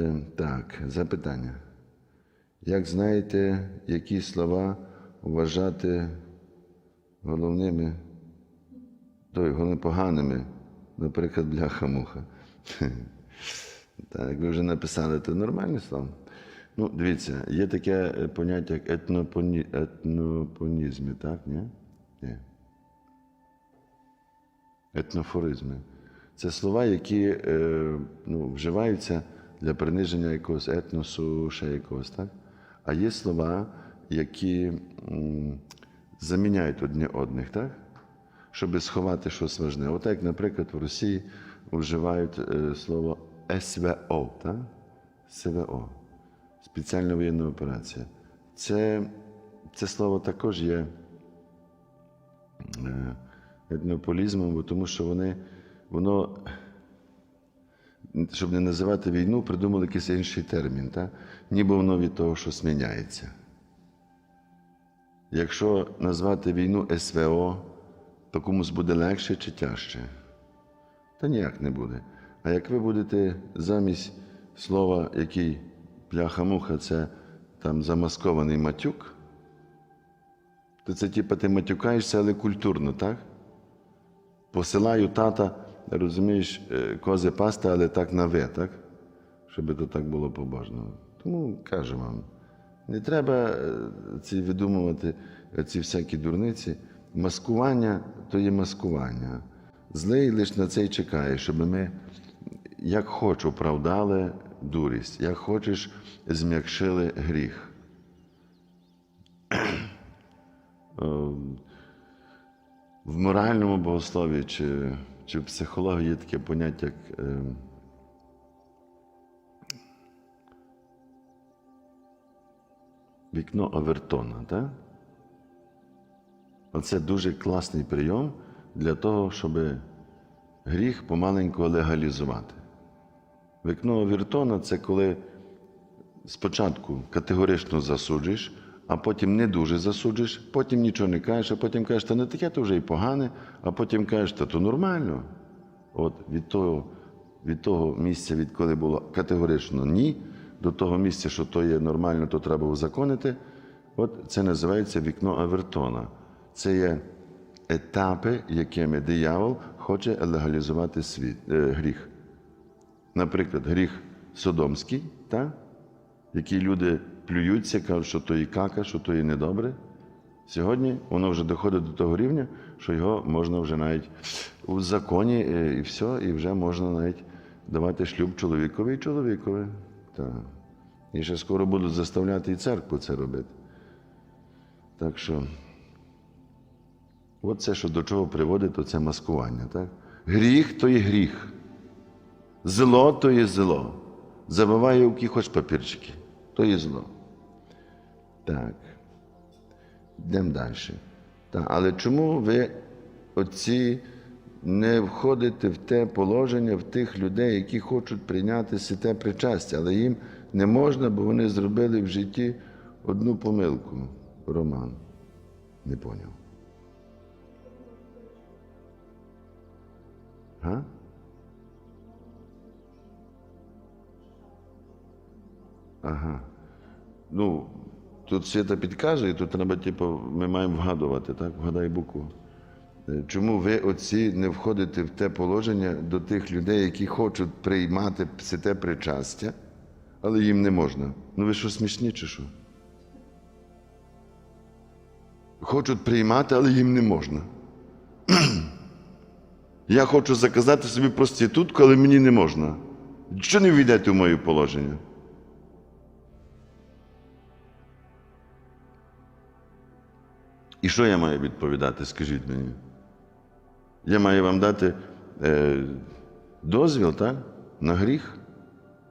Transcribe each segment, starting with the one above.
Е, Так, запитання. Як знаєте, які слова вважати головними, той, головне поганими, наприклад, бляха-муха? Так, ви вже написали, це нормальне слово. Ну, дивіться, є таке е, поняття, як етнопоні... етнопонізми, так? Ні? Ні. Етнофоризми. Це слова, які е, ну, вживаються для приниження якогось етносу, ще якогось, так? А є слова, які м, заміняють одні одних, так? Щоб сховати щось важне. От як, наприклад, в Росії вживають е, слово СВО, так? СВО. Спеціальна воєнна операція. Це, це слово також є е, етнополізмом, тому що вони, воно, щоб не називати війну, придумали якийсь інший термін, так? ніби воно від того, що зміняється. Якщо назвати війну СВО, то комусь буде легше чи тяжче? Та ніяк не буде. А як ви будете замість слова, який пляха-муха, це там замаскований матюк, то це типу ти матюкаєшся, але культурно, так? Посилаю тата, розумієш, е, кози пасти, але так на ви, так? Щоб то так було побожно. Тому кажу вам, не треба е, ці видумувати е, ці всякі дурниці. Маскування то є маскування. Злий лише на це й чекає, щоб ми, як хоч, оправдали дурість, як хочеш, зм'якшили гріх. Ем, В моральному богослові чи, чи в психології є таке поняття, як е, вікно Овертона. Так? Оце дуже класний прийом для того, щоб гріх помаленьку легалізувати. Вікно Овертона це коли спочатку категорично засуджуєш, а потім не дуже засуджуєш, потім нічого не кажеш, а потім кажеш, та не таке то вже і погане, а потім кажеш, та то нормально. От від того, від того місця, відколи було категорично ні, до того місця, що то є нормально, то треба узаконити. От це називається вікно Авертона. Це є етапи, якими диявол хоче легалізувати світ, е, гріх. Наприклад, гріх Содомський, та? який люди плюються, кажуть, що то і кака, що то і недобре. Сьогодні воно вже доходить до того рівня, що його можна вже навіть у законі е, і все, і вже можна навіть давати шлюб чоловікові і чоловікові. Так. І ще скоро будуть заставляти і церкву це робити. Так що, от це, що до чого приводить, то це маскування. Так? Гріх то є гріх. Зло то є зло. Забиває у хоч папірчики, то є зло. Так. Йдемо далі. Так, але чому ви оці не входите в те положення в тих людей, які хочуть прийняти святе причастя, але їм не можна, бо вони зробили в житті одну помилку. Роман. Не поняв. Га? Ага. Ну, тут свята підкаже, і тут треба, типу, ми маємо вгадувати, так? Вгадай букву. Е, Чому ви, отці, не входите в те положення до тих людей, які хочуть приймати святе причастя, але їм не можна? Ну ви що смішні чи що? Хочуть приймати, але їм не можна. Я хочу заказати собі проститутку, але мені не можна. Що не війдете в моє положення? І що я маю відповідати, скажіть мені? Я маю вам дати е, дозвіл так? на гріх?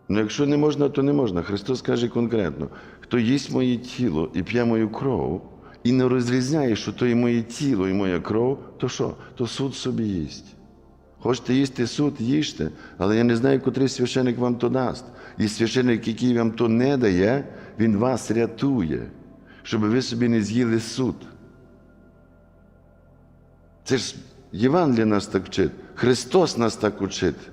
Ну, якщо не можна, то не можна. Христос каже конкретно: хто їсть моє тіло і п'є мою кров, і не розрізняє, що то і моє тіло, і моя кров, то що? То суд собі їсть. Хочете їсти суд, їжте, але я не знаю, котрий священик вам то дасть. І священик, який вам то не дає, він вас рятує, щоб ви собі не з'їли суд. Це ж Євангеліє нас так вчить, Христос нас так учить.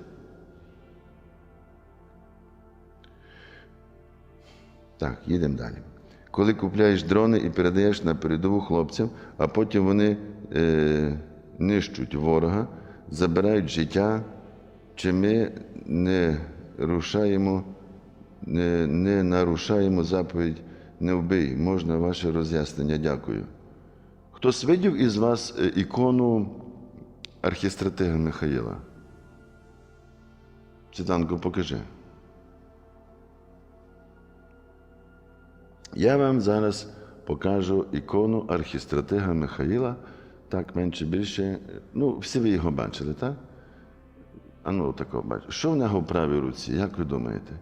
Так, їдемо далі. Коли купляєш дрони і передаєш на передову хлопцям, а потім вони е, нищуть ворога, забирають життя, чи ми не рушаємо, не, не нарушаємо заповідь не вбий. Можна ваше роз'яснення? Дякую. Хтось видів із вас е, ікону архістратега Михаїла? Світланко, покажи. Я вам зараз покажу ікону архістратега Михаїла, так менше більше. Ну, всі ви його бачили, так? А ну, такого бачите. Що в нього в правій руці? Як ви думаєте?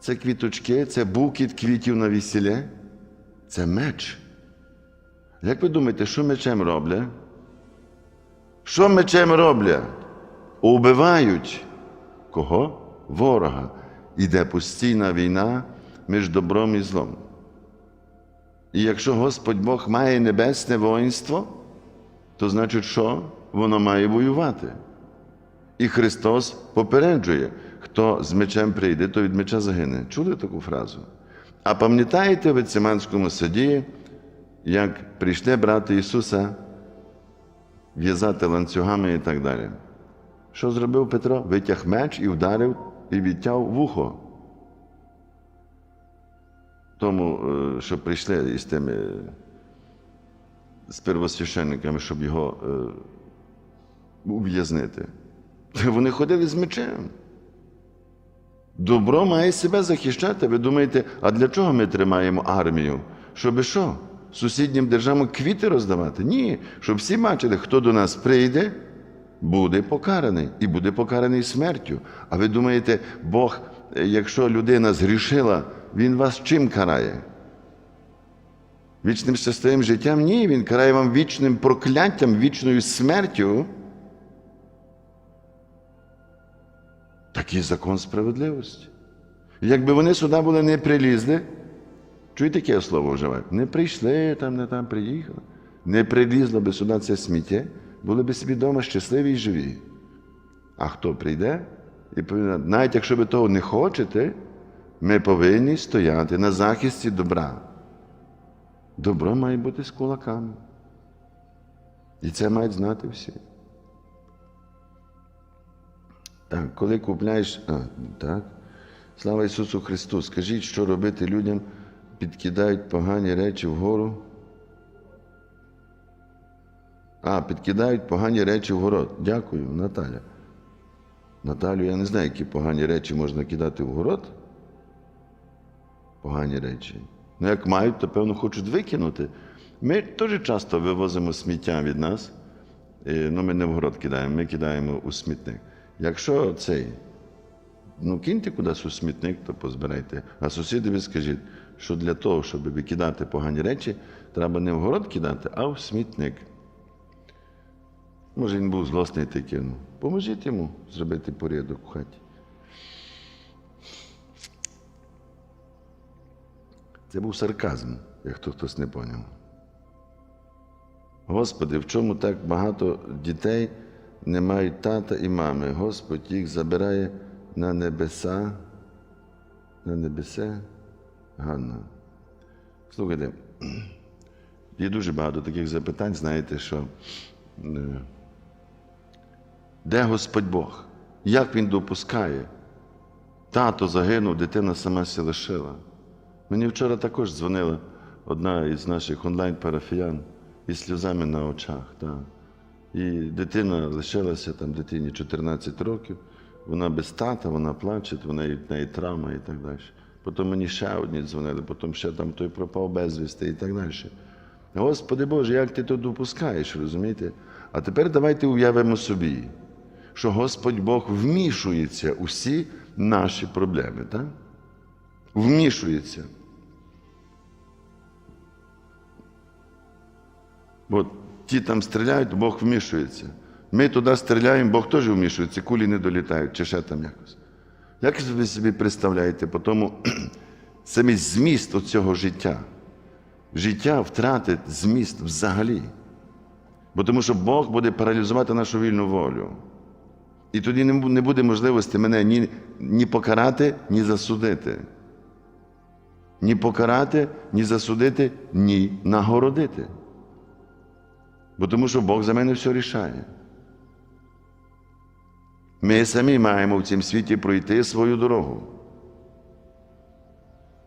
Це квіточки, це букет квітів на весіллі? Це меч. Як ви думаєте, що мечем роблять? Що мечем роблять? Убивають кого? Ворога. Іде постійна війна між добром і злом. І якщо Господь Бог має небесне воїнство, то значить, що воно має воювати. І Христос попереджує, хто з мечем прийде, то від меча загине. Чули таку фразу? А пам'ятаєте в Гециманському саді, як прийшли брати Ісуса в'язати ланцюгами і так далі? Що зробив Петро? Витяг меч і вдарив і відтяв вухо. Тому, е, що прийшли із тими з первосвященниками, щоб його е, ув'язнити. Вони ходили з мечем. Добро має себе захищати. Ви думаєте, а для чого ми тримаємо армію? Щоби що? Сусіднім державам квіти роздавати? Ні. Щоб всі бачили, хто до нас прийде, буде покараний і буде покараний смертю. А ви думаєте, Бог, якщо людина згрішила, Він вас чим карає? Вічним щасливим життям? Ні, Він карає вам вічним прокляттям, вічною смертю. Такий закон справедливості. Якби вони сюди були не прилізли, чуєте, яке слово вживаю? Не прийшли там, не там приїхали. Не прилізло би сюди це сміття, були б собі вдома щасливі і живі. А хто прийде і повинен, навіть якщо ви того не хочете, ми повинні стояти на захисті добра. Добро має бути з кулаками. І це мають знати всі. Так, коли купляєш. А, так. Слава Ісусу Христу! Скажіть, що робити людям, підкидають погані речі вгору. А, підкидають погані речі в город. Дякую, Наталя. Наталю, я не знаю, які погані речі можна кидати в город. Погані речі. Ну, як мають, то певно хочуть викинути. Ми теж часто вивозимо сміття від нас. Е, Ну, ми не в город кидаємо, ми кидаємо у смітник. Якщо цей, ну киньте кудись у смітник, то позбирайте. А сусідові скажіть, що для того, щоб викидати погані речі, треба не в город кидати, а в смітник. Може, він був злосний та кинув. Поможіть йому зробити порядок у хаті. Це був сарказм, як хто хтось не поняв. Господи, в чому так багато дітей не мають тата і мами? Господь їх забирає на небеса. На небеса. Ганна. Слухайте, є дуже багато таких запитань, знаєте, що е, де Господь Бог? Як Він допускає? Тато загинув, дитина сама се лишила. Мені вчора також дзвонила одна із наших онлайн-парафіян із сльозами на очах. Так. І дитина лишилася там дитині 14 років, вона без тата, вона плаче, вона в неї травма і так далі. Потім мені ще одні дзвонили, потім ще там той пропав безвісти і так далі. Господи Боже, як ти то допускаєш, розумієте? А тепер давайте уявимо собі, що Господь Бог вмішується у всі наші проблеми. так? Вмішується. Бо ті там стріляють, Бог вмішується. Ми туди стріляємо, Бог теж вмішується, кулі не долітають, чи ще там якось. Як ви собі представляєте, по тому самий зміст цього життя? Життя втратить зміст взагалі. Бо тому що Бог буде паралізувати нашу вільну волю. І тоді не буде можливості мене ні, ні покарати, ні засудити. ні покарати, ні засудити, ні нагородити. Бо тому що Бог за мене все рішає. Ми самі маємо в цьому світі пройти свою дорогу.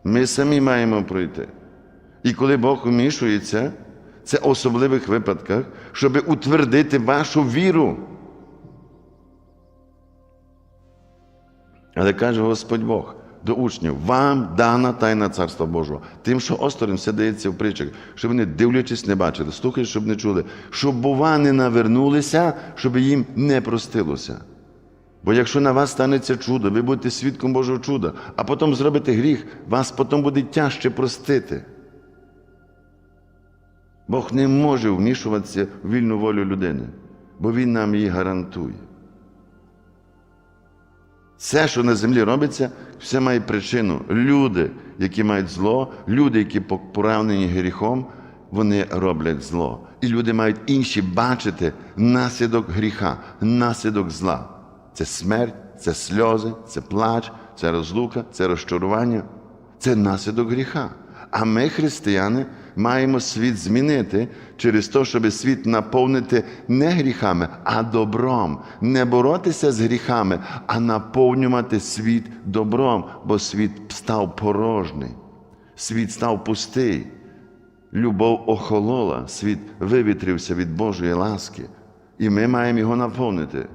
Ми самі маємо пройти. І коли Бог вмішується, це в особливих випадках, щоб утвердити вашу віру. Але каже Господь Бог до учнів: вам дана тайна Царства Божого. Тим, що осторонь все дається в притчах, щоб вони, дивлячись, не бачили, слухають, щоб не чули, щоб бува не навернулися, щоб їм не простилося. Бо якщо на вас станеться чудо, ви будете свідком Божого чуда, а потім зробите гріх, вас потім буде тяжче простити. Бог не може вмішуватися в вільну волю людини, бо Він нам її гарантує. Все, що на землі робиться, все має причину. Люди, які мають зло, люди, які поранені гріхом, вони роблять зло. І люди мають інші бачити наслідок гріха, наслідок зла. Це смерть, це сльози, це плач, це розлука, це розчарування, це наслідок гріха. А ми, християни, маємо світ змінити через те, щоб світ наповнити не гріхами, а добром, не боротися з гріхами, а наповнювати світ добром, бо світ став порожній, світ став пустий. Любов охолола, світ вивітрився від Божої ласки, і ми маємо його наповнити.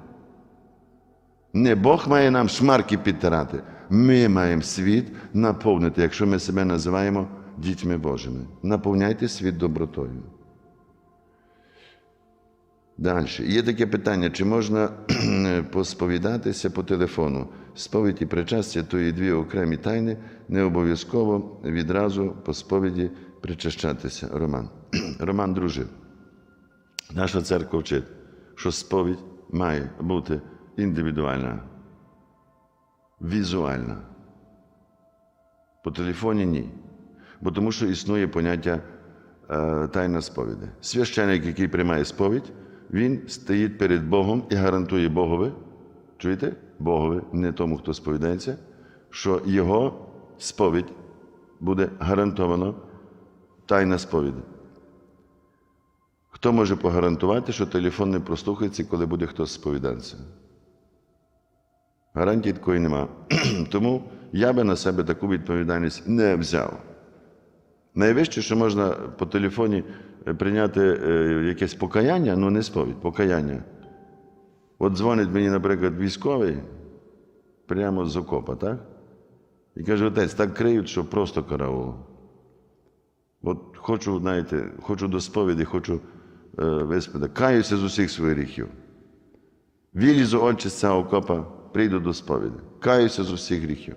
Не Бог має нам шмарки підтирати. Ми маємо світ наповнити, якщо ми себе називаємо дітьми Божими. Наповняйте світ добротою. Далі. Є таке питання, чи можна посповідатися по телефону? Сповідь і причастя то є дві окремі тайни, не обов'язково відразу по сповіді причащатися. Роман. Роман дружив. Наша церква вчить, що сповідь має бути індивідуальна, візуальна. По телефоні ні. Бо тому що існує поняття е, тайна сповіді. Священик, який приймає сповідь, він стоїть перед Богом і гарантує Богові, чуєте? Богові, не тому, хто сповідається, що його сповідь буде гарантовано тайна сповіді. Хто може погарантувати, що телефон не прослухається, коли буде хтось сповідатися? Гарантії такої нема. Тому я би на себе таку відповідальність не взяв. Найвище, що можна по телефоні прийняти е, якесь покаяння, ну не сповідь, покаяння. От дзвонить мені, наприклад, військовий прямо з окопа, так? І каже, отець, так криють, що просто караул. От хочу, знаєте, хочу до сповіді, хочу е, виспити. Каюся з усіх своїх гріхів. Вилізу очі з цього окопа, прийду до сповіді. Каюся з усіх гріхів.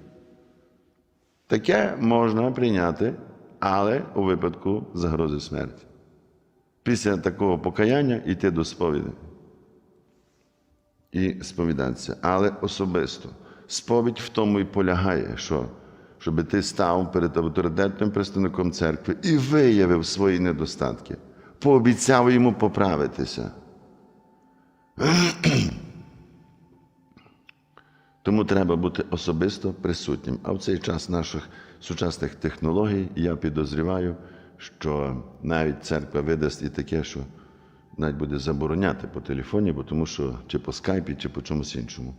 Таке можна прийняти, але у випадку загрози смерті. Після такого покаяння йти до сповіді і сповідатися. Але особисто. Сповідь в тому і полягає, що щоб ти став перед авторитетним представником церкви і виявив свої недостатки, пообіцяв йому поправитися. Тому треба бути особисто присутнім. А в цей час наших сучасних технологій я підозріваю, що навіть церква видасть і таке, що навіть буде забороняти по телефоні, бо тому що чи по скайпі, чи по чомусь іншому.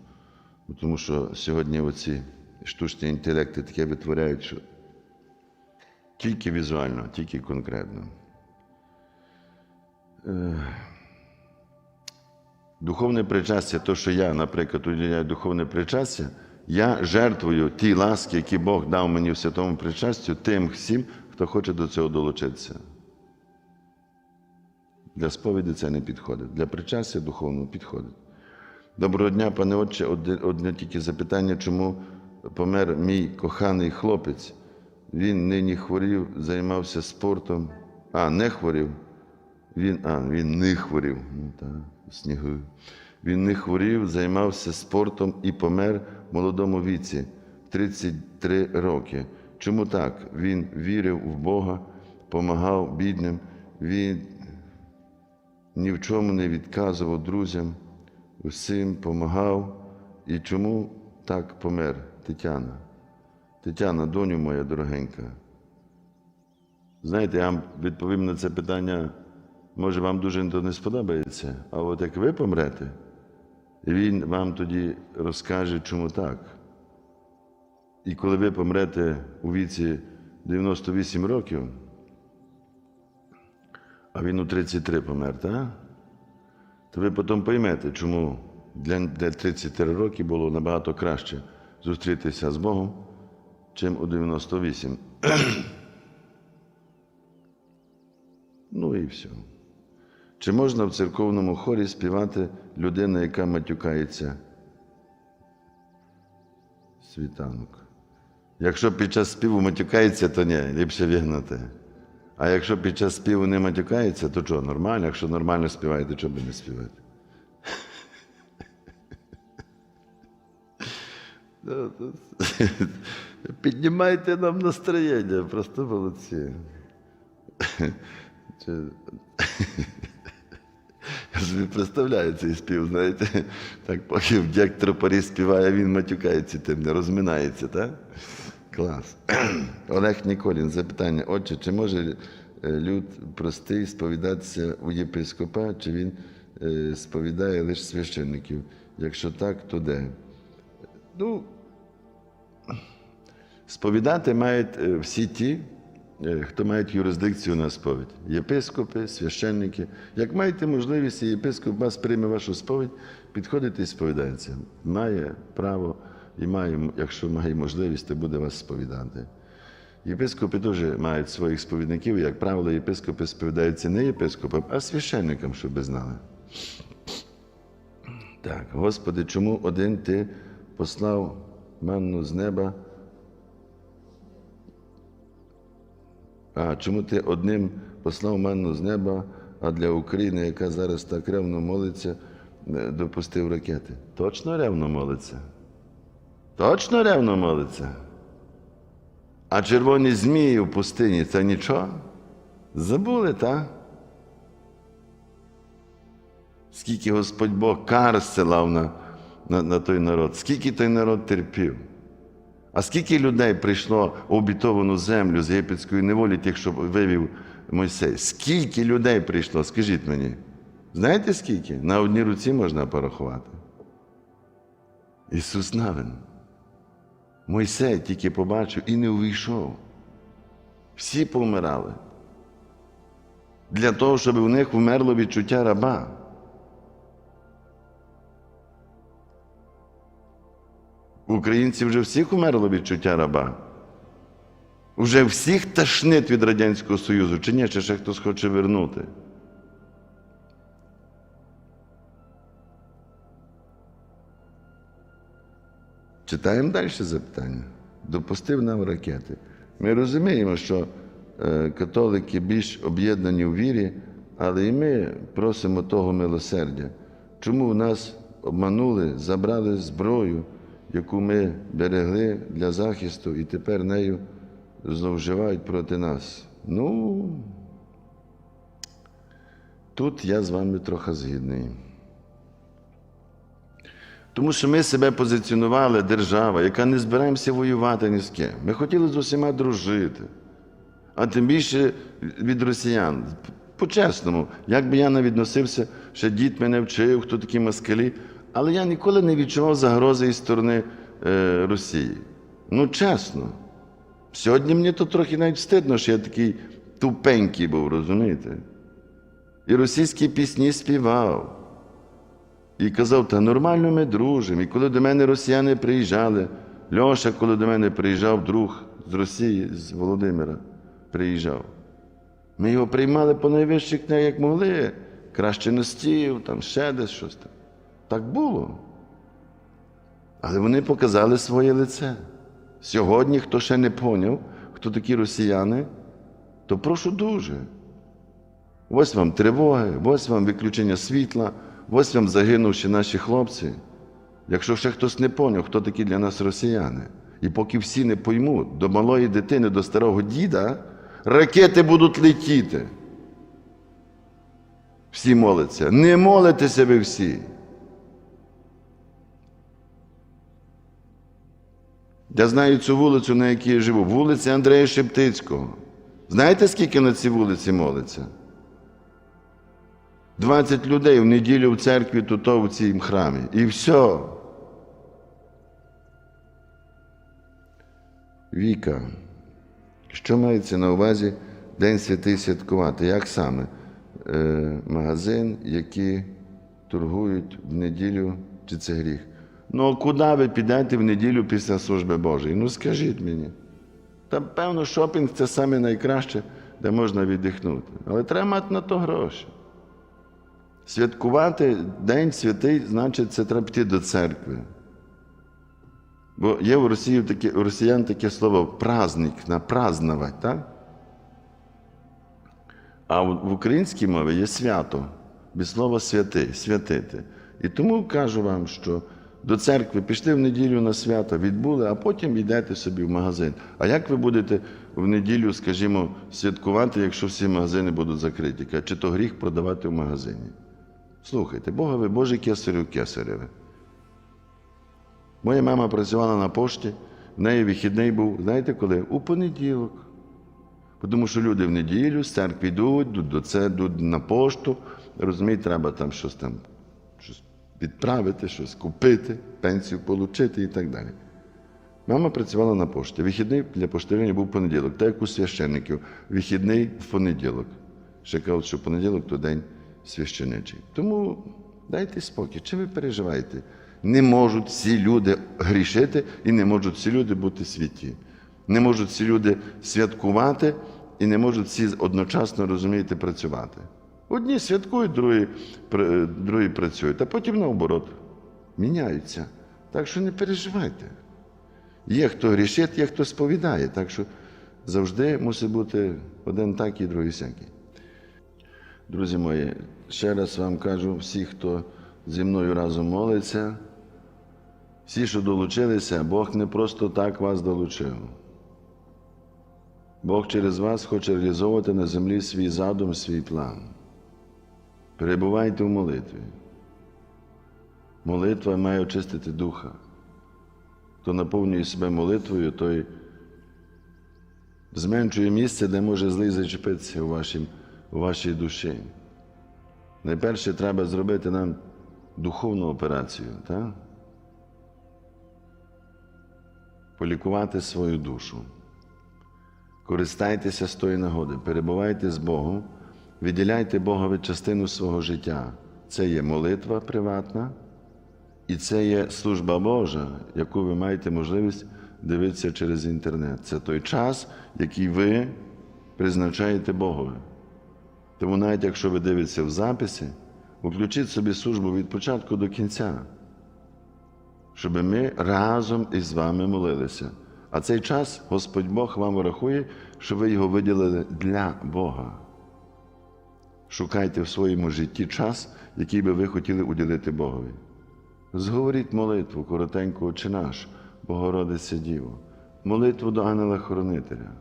Бо тому що сьогодні оці штучні інтелекти таке витворяють, що тільки візуально, тільки конкретно. Духовне причастя, то, що я, наприклад, уділяю духовне причастя, я жертвую ті ласки, які Бог дав мені в святому причастю, тим всім, хто хоче до цього долучитися. Для сповіді це не підходить. Для причастя духовного підходить. Доброго дня, пане Отче, одне тільки запитання, чому помер мій коханий хлопець. Він нині хворів, займався спортом. А, не хворів. Він, а, він не хворів. Ну, так, снігу. Він не хворів, займався спортом і помер в молодому віці, 33 роки. Чому так? Він вірив в Бога, помагав бідним, він ні в чому не відказував друзям, усім помагав. І чому так помер Тетяна? Тетяна, доню моя дорогенька, Знаєте, я вам відповім на це питання, може вам дуже то не сподобається, а от як ви помрете, він вам тоді розкаже, чому так. І коли ви помрете у віці 98 років, а він у 33 помер, так? то ви потім поймете, чому для, для 33 роки було набагато краще зустрітися з Богом, чим у 98. ну і все. Чи можна в церковному хорі співати людина, яка матюкається? Світанок. Якщо під час співу матюкається, то ні, ліпше вигнати. А якщо під час співу не матюкається, то що, нормально? Якщо нормально співаєте, чого би не співати? Ну, Піднімайте нам настроєння, просто молодці. Я собі представляю цей спів, знаєте, так поки дядь тропарі співає, він матюкається тим, не розминається, так? Клас. Олег Ніколін, запитання. Отче, чи може е, люд простий сповідатися у єпископа, чи він е, сповідає лише священників? Якщо так, то де? Ну, сповідати мають е, всі ті, хто мають юрисдикцію на сповідь. Єпископи, священники. Як маєте можливість, і єпископ вас прийме вашу сповідь, підходите і сповідається. Має право і має, якщо має можливість, то буде вас сповідати. Єпископи теж мають своїх сповідників, як правило, єпископи сповідаються не єпископам, а священникам, щоб ви знали. Так, Господи, чому один ти послав манну з неба? А чому ти одним послав манну з неба, а для України, яка зараз так ревно молиться, допустив ракети? Точно ревно молиться? Точно ревно молиться? А червоні змії в пустині це нічого? Забули, так? Скільки Господь Бог кар зсилав на, на, на той народ, скільки той народ терпів. А скільки людей прийшло в обітовану землю з єгипетської неволі, тих, що вивів Мойсей? Скільки людей прийшло, скажіть мені? Знаєте скільки? На одній руці можна порахувати. Ісус Навин. Мойсей тільки побачив і не увійшов. Всі помирали. Для того, щоб у них вмерло відчуття раба. Українців вже всіх умерло відчуття раба. Уже всіх ташнить від Радянського Союзу, чи ні, чи ще хтось хоче вернути. Читаємо далі запитання. Допустив нам ракети. Ми розуміємо, що е, католики більш об'єднані у вірі, але і ми просимо того милосердя. Чому в нас обманули, забрали зброю, яку ми берегли для захисту, і тепер нею зловживають проти нас? Ну, тут я з вами трохи згідний. Тому що ми себе позиціонували держава, яка не збираємося воювати ні з ким. Ми хотіли з усіма дружити, а тим більше від росіян. По-чесному, як би я не відносився, ще дід мене вчив, хто такі москалі, але я ніколи не відчував загрози із сторони е, Росії. Ну, чесно. Сьогодні мені то трохи навіть стидно, що я такий тупенький був, розумієте? І російські пісні співав. І казав, та нормально ми дружимо. І коли до мене росіяни приїжджали, Льоша, коли до мене приїжджав друг з Росії, з Володимира, приїжджав. Ми його приймали по найвищих книг, як могли. Краще на стіл, там ще десь щось там. Так було. Але вони показали своє лице. Сьогодні, хто ще не поняв, хто такі росіяни, то прошу дуже. Ось вам тривоги, ось вам виключення світла, ось вам загинувши наші хлопці. Якщо ще хтось не поняв, хто такі для нас росіяни, і поки всі не поймуть, до малої дитини, до старого діда, ракети будуть летіти. Всі моляться. Не молитеся ви всі. Я знаю цю вулицю, на якій я живу, вулиця Андрея Шептицького. Знаєте, скільки на цій вулиці молиться? 20 людей в неділю в церкві, тут в цій храмі. І все. Віка. Що мається на увазі День святий святкувати? Як саме? Е, магазин, які торгують в неділю, чи це гріх? Ну, куди ви підете в неділю після служби Божої? Ну скажіть мені. Та певно, шопінг це саме найкраще, де можна віддихнути. Але треба мати на то гроші. Святкувати День святий, значить, це треба піти до церкви. Бо є у Росії таке, у росіян таке слово праздник, на празднувати, так? А в українській мові є свято, без слова святий, святити. І тому кажу вам, що до церкви пішли в неділю на свято, відбули, а потім йдете собі в магазин. А як ви будете в неділю, скажімо, святкувати, якщо всі магазини будуть закриті? Чи то гріх продавати в магазині? Слухайте, Богові, Боже кесарю кесареве. Моя мама працювала на пошті, в неї вихідний був, знаєте коли? У понеділок. Тому що люди в неділю з церкви йдуть, йдуть до це, йдуть на пошту. Розумієте, треба там щось там щось відправити, щось купити, пенсію отримати і так далі. Мама працювала на пошті. Вихідний для поштарів був понеділок, так як у священників. Вихідний в понеділок. Ще кажуть, що понеділок то день священичий. Тому дайте спокій, чи ви переживаєте? Не можуть всі люди грішити і не можуть всі люди бути святі. Не можуть всі люди святкувати і не можуть всі одночасно розумієте працювати. Одні святкують, другі, другі працюють, а потім наоборот міняються. Так що не переживайте. Є хто грішить, є хто сповідає. Так що завжди мусить бути один так і другий всякий. Друзі мої, ще раз вам кажу, всі, хто зі мною разом молиться, всі, що долучилися, Бог не просто так вас долучив. Бог через вас хоче реалізовувати на землі свій задум, свій план. Перебувайте в молитві. Молитва має очистити духа. Хто наповнює себе молитвою, той зменшує місце, де може злий зачепитися у, вашій, у вашій душі. Найперше треба зробити нам духовну операцію, так? полікувати свою душу. Користайтеся з тої нагоди, перебувайте з Богом, виділяйте Богові частину свого життя. Це є молитва приватна, і це є служба Божа, яку ви маєте можливість дивитися через інтернет. Це той час, який ви призначаєте Богові. Тому навіть якщо ви дивитеся в записі, включіть собі службу від початку до кінця, щоб ми разом із вами молилися. А цей час Господь Бог вам рахує, що ви його виділили для Бога. Шукайте в своєму житті час, який би ви хотіли уділити Богові. Зговоріть молитву коротеньку «Отче наш, Богородиця Діво, молитву до ангела-хоронителя.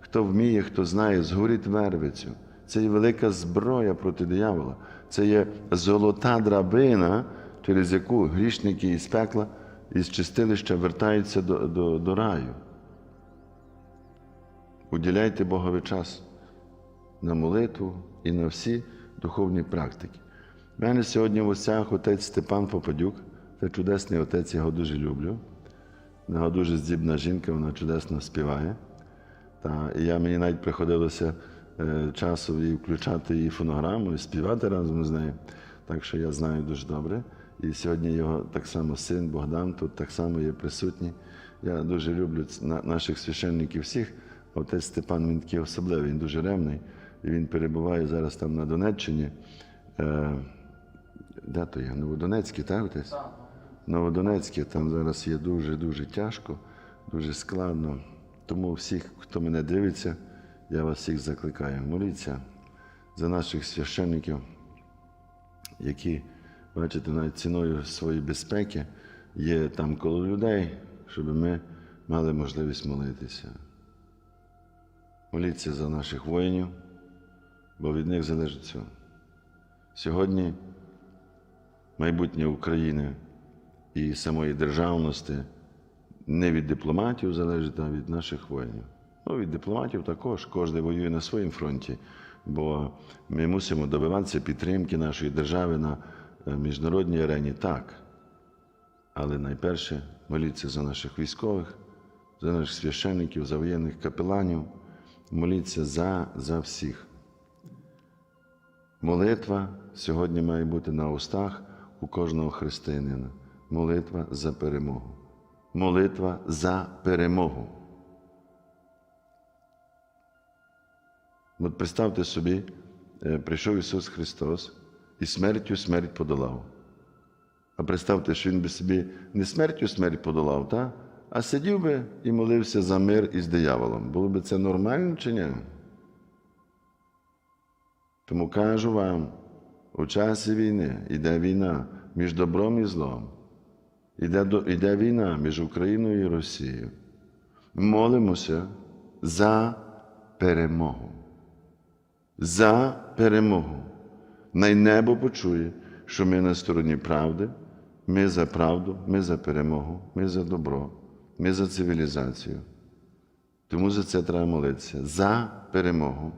Хто вміє, хто знає, згоріть вервицю. Це є велика зброя проти диявола. Це є золота драбина, через яку грішники із пекла, із чистилища вертаються до, до, до раю. Уділяйте Богові час на молитву і на всі духовні практики. У мене сьогодні в гостях отець Степан Попадюк. Це чудесний отець, я його дуже люблю. Вона дуже здібна жінка, вона чудесно співає. Та, і я, мені навіть приходилося е, часу їй включати її фонограму і співати разом з нею. Так що я знаю дуже добре. І сьогодні його так само син Богдан тут так само є присутній. Я дуже люблю наших священників всіх. Отець Степан він такий особливий, він дуже ревний. І він перебуває зараз там на Донеччині. Е, де то є? Новодонецький, так, отець? Новодонецьке, там зараз є дуже-дуже тяжко, дуже складно. Тому всіх, хто мене дивиться, я вас всіх закликаю. Моліться за наших священників, які, бачите, навіть ціною своєї безпеки є там коло людей, щоб ми мали можливість молитися. Моліться за наших воїнів, бо від них залежить все. Сьогодні майбутнє України і самої державності не від дипломатів залежить, а від наших воїнів. Ну, і дипломатів також, кожен воює на своєму фронті, бо ми мусимо добиватися підтримки нашої держави на е, міжнародній арені. Так. Але найперше моліться за наших військових, за наших священників, за воєнних капеланів, моліться за, за всіх. Молитва сьогодні має бути на устах у кожного християнина. Молитва за перемогу. Молитва за перемогу. От представте собі, е, прийшов Ісус Христос і смертю смерть подолав. А представте, що Він би собі не смертю смерть подолав, та? а сидів би і молився за мир із дияволом. Було би це нормально чи ні? Тому кажу вам, у часі війни йде війна між добром і злом. Іде, до- іде війна між Україною і Росією. Молимося за перемогу. За перемогу. Най небо почує, що ми на стороні правди, ми за правду, ми за перемогу, ми за добро, ми за цивілізацію. Тому за це треба молитися. За перемогу.